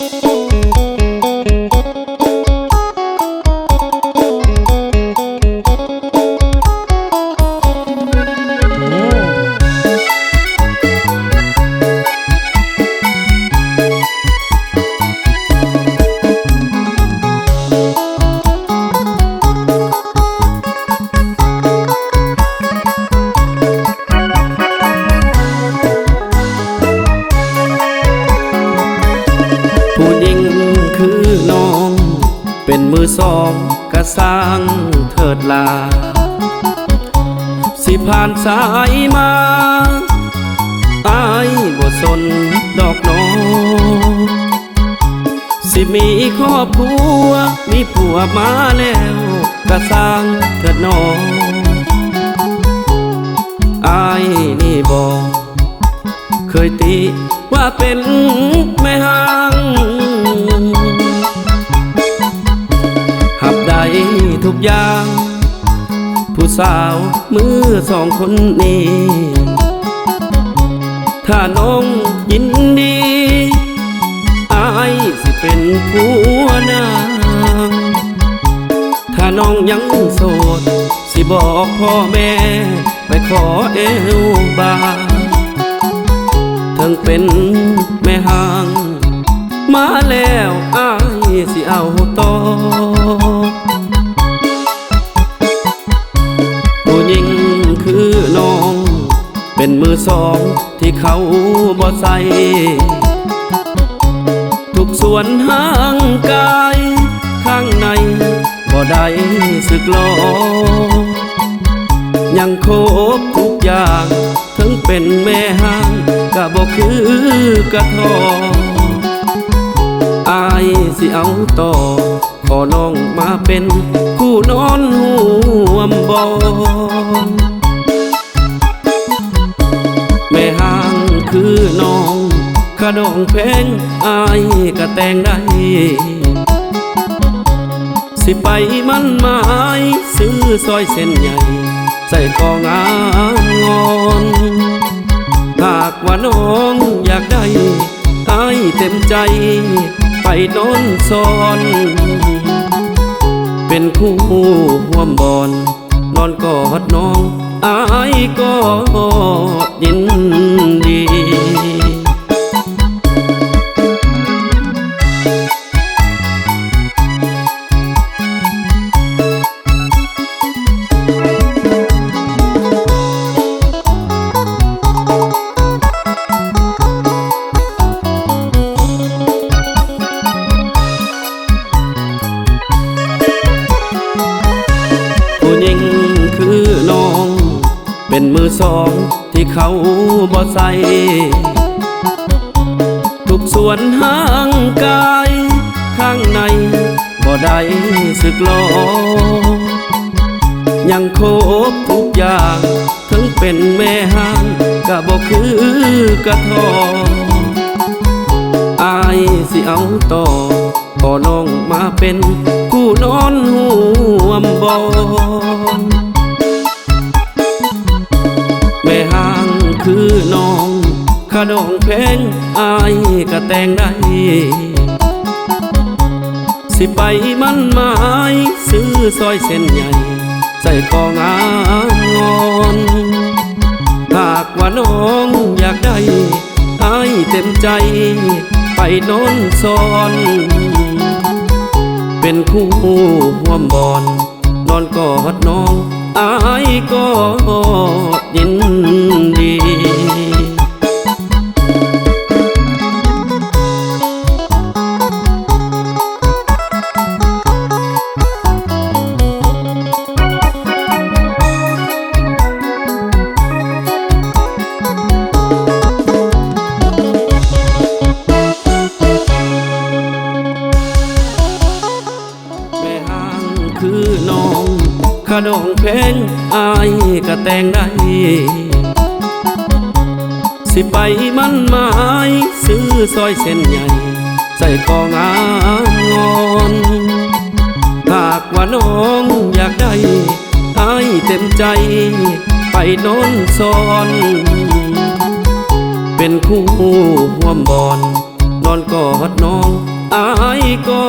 ผู้ มือสองกระสร้างเถิดลา สิผ่านสายมาอายบ่สนดอกน้องสิมีครอบครัวมีผัวมาแล้วกระสร้างเถิดน้องอายนี่บอกเคยติว่าเป็นแม่ห้าง ทุกอย่าง ผู้สาวมือสองคนนี้ถ้าน้องยินดีอายสิเป็นผัวนางถ้าน้องยังโสด สิบอกพ่อแม่ ไปขอเอวบาทั้งเป็นแม่หาง มาแล้วอายสิเอาต่อ เป็นมือสองที่เขาบ่ใส่ทุกส่วนห่างกาย ข้างในบ่ได้สึกลอยังครบทุกอย่างถึงเป็นแม่ห้างก็บอกคือกระทออายสิเอาต่อ ขอน้องมาเป็น คู่นอนห่วมบอ คือน้องขนองเพลงอายก็แต่งได้สิไปมันหมายซื้อซอยเส้นใหญ่ ใส่กองอางงอนหากว่าน้องอยากได้อายเต็มใจ ไปนอนซอน เป็นคู่ห่วมบอน นอนกอดน้องอายก็ยิน สองที่เขาบ่ใส่ทุกส่วนห่างกาย ข้างในบ่ได้สึกลอยังครบทุกอย่างถึงเป็นแม่ห้างก็บ่คือกระทออายสิเอาต่อขอน้องมาเป็นคู่นอนห่วมบอน คือน้องขนองเพลงอายก็แต่งได้ สิไปมันหมายซื้อซอยเส้นใหญ่ ใส่กองอางงอนหากว่าน้องอยากได้อายเต็มใจ ไปนอนซอน เป็นคู่ห่วมบอน นอนกอดน้องอายก็ยิน เพลงอายก็แต่งได้สิไปมันหมายซื้อซอยเส้นใหญ่ใส่กองอางอนหากว่าน้องอยากได้อายเต็มใจ ไปนอนซอน เป็นคู่ห่วมบอน นอนกอดน้องอายกอ